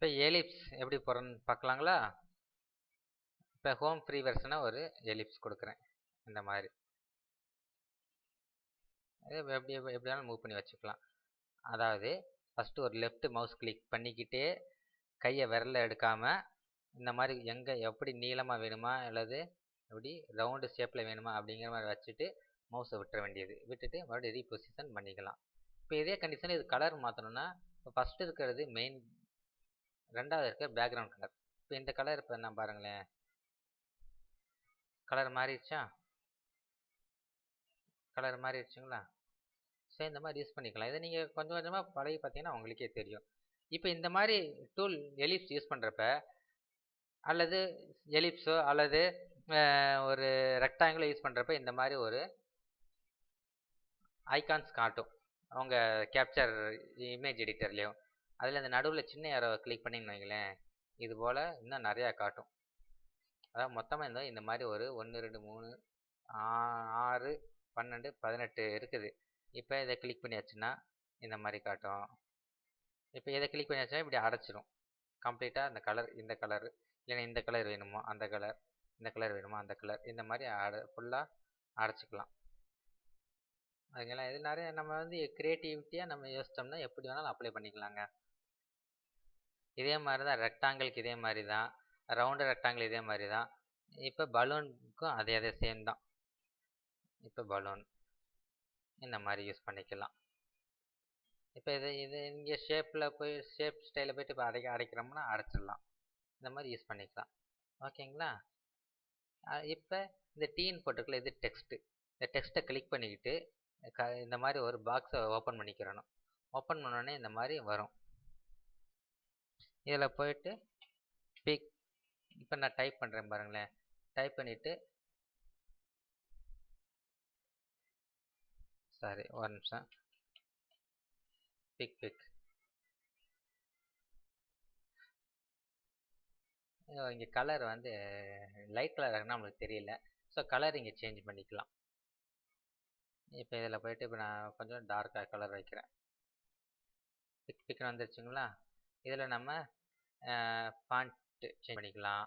இப்போ எலிப்ஸ் எப்படி போகிறன்னு பார்க்கலாங்களா இப்போ ஹோம் ஃப்ரீ வெர்ஷனாக ஒரு எலிப்ஸ் கொடுக்குறேன். இந்த மாதிரி. எப்படி எப்படினாலும் மூவ் பண்ணி வச்சுக்கலாம். அதாவது ஃபஸ்ட்டு ஒரு லெஃப்ட் மவுஸ் கிளிக் பண்ணிக்கிட்டே கையை விரல எடுக்காமல் இந்த மாதிரி எங்கே எப்படி நீளமாக வேணுமா அல்லது எப்படி ரவுண்டு ஷேப்பில் வேணுமா அப்படிங்கிற மாதிரி வச்சுட்டு மவுஸை விட்டுற வேண்டியது. விட்டுட்டு மறுபடியும் ரீபொசிஷன் பண்ணிக்கலாம். இப்போ இதே கண்டிஷனில் இது கலர் மாற்றணும்னா இப்போ ஃபஸ்ட்டு இருக்கிறது மெயின் ரெண்டாவது இருக்க பேக்ரவுண்ட் கலர் இப்போ இந்த கலர் இப்போ என்ன பாருங்களேன். கலர் மாறிடுச்சா? கலர் மாறிடுச்சுங்களா? ஸோ இந்த மாதிரி யூஸ் பண்ணிக்கலாம். இதை நீங்கள் கொஞ்சம் கொஞ்சமாக பழகி பார்த்தீங்கன்னா உங்களுக்கே தெரியும். இப்போ இந்த மாதிரி டூல் எலிப்ஸ் யூஸ் பண்ணுறப்ப அல்லது எலிப்ஸோ அல்லது ஒரு ரெக்டாங்கிளோ யூஸ் பண்ணுறப்ப இந்த மாதிரி ஒரு ஐகான்ஸ் காட்டும். அவங்க கேப்சர் இமேஜ் எடிட்டர்லேயும் அதில் இந்த நடுவில் சின்ன யாரோ கிளிக் பண்ணிங்கன்னு வைங்களேன் இது போல் இன்னும் நிறையா காட்டும். அதாவது மொத்தமாக இருந்தால் இந்த மாதிரி ஒரு ஒன்று ரெண்டு மூணு ஆறு பன்னெண்டு பதினெட்டு இருக்குது. இப்போ இதை கிளிக் பண்ணியாச்சுன்னா இந்த மாதிரி காட்டும். இப்போ இதை கிளிக் பண்ணியாச்சுன்னா இப்படி அடைச்சிடும் கம்ப்ளீட்டாக இந்த கலர் இந்த கலர் இல்லைன்னா இந்த கலர் வேணுமோ அந்த கலர் இந்த கலர் வேணுமோ அந்த கலர் இந்த மாதிரி அட ஃபுல்லாக அடைச்சிக்கலாம். அதுங்களா இது நிறைய நம்ம வந்து க்ரியேட்டிவிட்டியாக நம்ம யோசித்தோம்னா எப்படி வேணாலும் அப்ளை பண்ணிக்கலாங்க. இதே மாதிரி தான் ரெக்டாங்கிளுக்கு இதே மாதிரி தான் ரவுண்டு ரெக்டாங்கிள் இதே மாதிரி தான். இப்போ பலூனுக்கும் அதே அதே சேம் தான். இப்போ பலூன் இந்த மாதிரி யூஸ் பண்ணிக்கலாம். இப்போ இது இது இங்கே ஷேப்பில் போய் ஷேப் ஸ்டைலில் போயிட்டு இப்போ அடை அடைக்கிறோம்னா அடைச்சிடலாம். இந்த மாதிரி யூஸ் பண்ணிக்கலாம். ஓகேங்களா? இப்போ இந்த டீன் போட்டுக்கல இது டெக்ஸ்ட்டு இந்த டெக்ஸ்ட்டை கிளிக் பண்ணிக்கிட்டு க இந்த மாதிரி ஒரு பாக்ஸை ஓப்பன் பண்ணிக்கிறணும். ஓப்பன் பண்ணோடனே இந்த மாதிரி வரும். இதில் போயிட்டு பிக் இப்போ நான் டைப் பண்ணுறேன் பாருங்களேன். டைப் பண்ணிவிட்டு சாரி ஒரு நிமிஷம். பிக் பிக் இங்கே கலர் வந்து லைட் கலர் இருக்குன்னா நம்மளுக்கு தெரியல. ஸோ கலர் இங்கே சேஞ்ச் பண்ணிக்கலாம். இப்போ இதில் போயிட்டு இப்போ நான் கொஞ்சம் டார்க்காக கலர் வைக்கிறேன். பிக் பிக்னு வந்துருச்சுங்களா? இதில் நம்ம ஃபாண்ட்டு சேஞ்ச் பண்ணிக்கலாம்.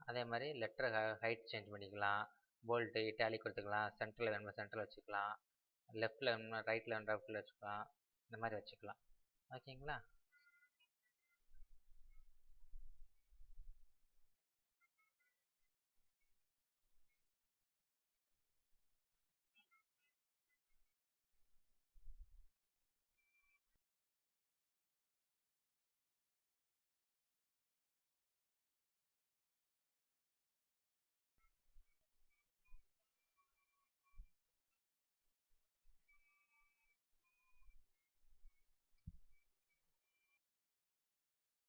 அதே மாதிரி லெட்டர் ஹைட் சேஞ்ச் பண்ணிக்கலாம். போல்ட்டு இட்டாலி கொடுத்துக்கலாம். சென்டரில் வேணுமா சென்டரில் வச்சுக்கலாம். லெஃப்ட்டில் வேணுமா ரைட்டில் வேணுமா லெஃப்ட்டில் வச்சுக்கலாம். இந்த மாதிரி வச்சுக்கலாம். ஓகேங்களா?